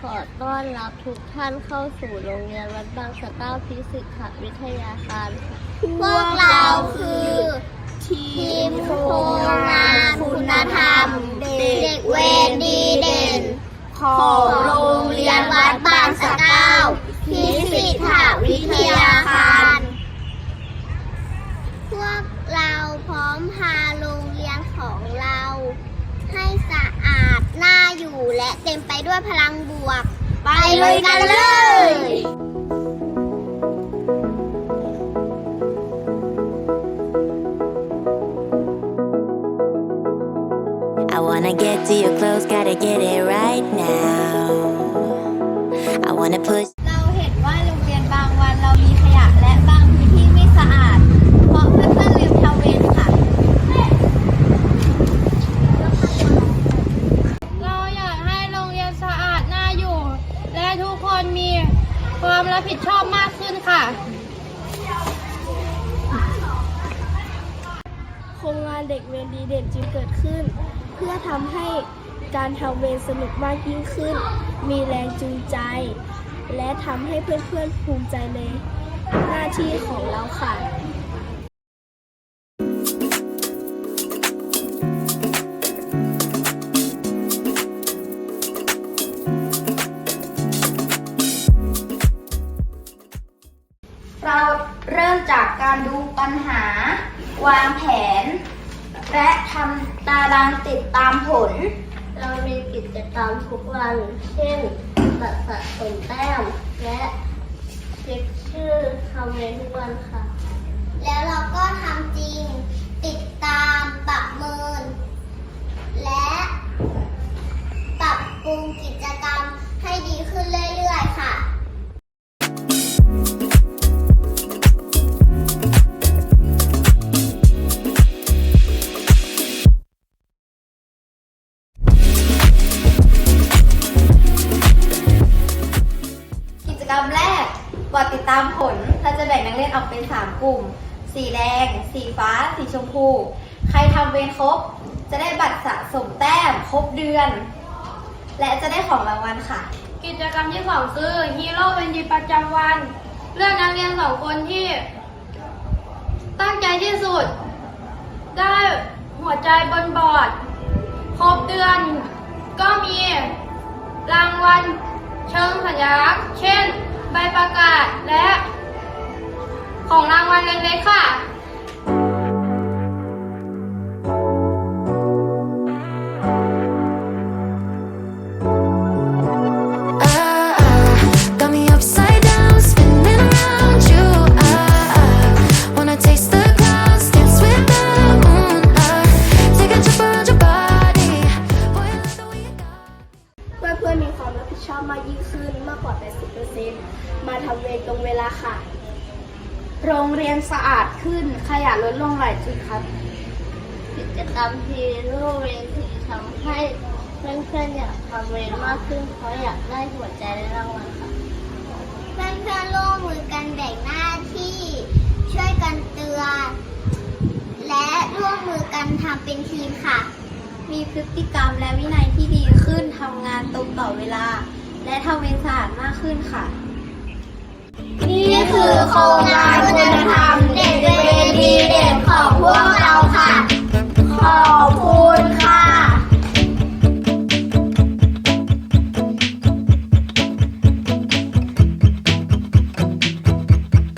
ขอต้อนรับทุกท่านเข้าสู่โรงเรียนวัดบางสะเต้าพิสิกส์วิทยาการพวกเราคือ และเต็มไปด้วยพลังบวก ไปเลยกันเลย I wanna get to your clothes, gotta get it right now. I wanna push. เราเห็นว่าโรงเรียนบางวันเรามีขยะและบางพื้นที่ไม่สะอาด เพราะเพื่อนๆลืมทำเวรค่ะ เราอยากให้โรงเรียนสะอาดน่าอยู่ และทุกคนมี ความรับผิดชอบมากขึ้นค่ะ โครงงานเด็กเวรดีเด่นจึงเกิดขึ้น เพื่อทำให้การทำเวรสนุกมากยิ่งขึ้น มีแรงจูงใจ และทำให้เพื่อนๆภูมิใจในหน้าที่ของเราค่ะ เราเริ่มจากการดูปัญหา วางแผน และทำตารางติดตามผล เรามีกิจกรรมทุกวัน เช่นบัตรสะสมแต้ม และเช็คชื่อทำเวรทุกวันค่ะ แล้วเราก็ทำจริง ติดตามประเมิน และปรับปรุงกิจกรรมให้ดีขึ้นเรื่อยๆค่ะ ตามผลเราจะแบ่งนักเรียนออกเป็น 3 กลุ่ม สีแดง สีฟ้า สีชมพู ใครทำเวรครบ จะได้บัตรสะสมแต้มครบเดือน และจะได้ของรางวัลค่ะ กิจกรรมที่สองคือฮีโร่เป็นดีประจำวันเรื่องนักเรียนสองคนที่ ตั้งใจที่สุด ได้หัวใจบนบอร์ด ครบเดือน ก็มีรางวัลเชิงสัญลักษณ์เช่น ใบประกาศและ มีความรับผิดชอบมากยิ่งขึ้นมากกว่า 80%มาทำเวรตรงเวลาค่ะ โรงเรียนสะอาดขึ้นขยะลดลงหลายจุดครับ กิจกรรมทีรูเวรทีทำให้เพื่อนๆอยากทำเวรมากขึ้นเพราะอยากได้หัวใจและรางวัลค่ะเพื่อนๆร่วมมือกันแบ่งหน้าที่ช่วยกันเตือนและร่วมมือกันทำเป็นทีมค่ะ มีพฤติกรรมและวินัยที่ดีขึ้นทำงานตรงต่อเวลา และทำเวรสะอาดมากขึ้นค่ะ นี่คือโครงงาน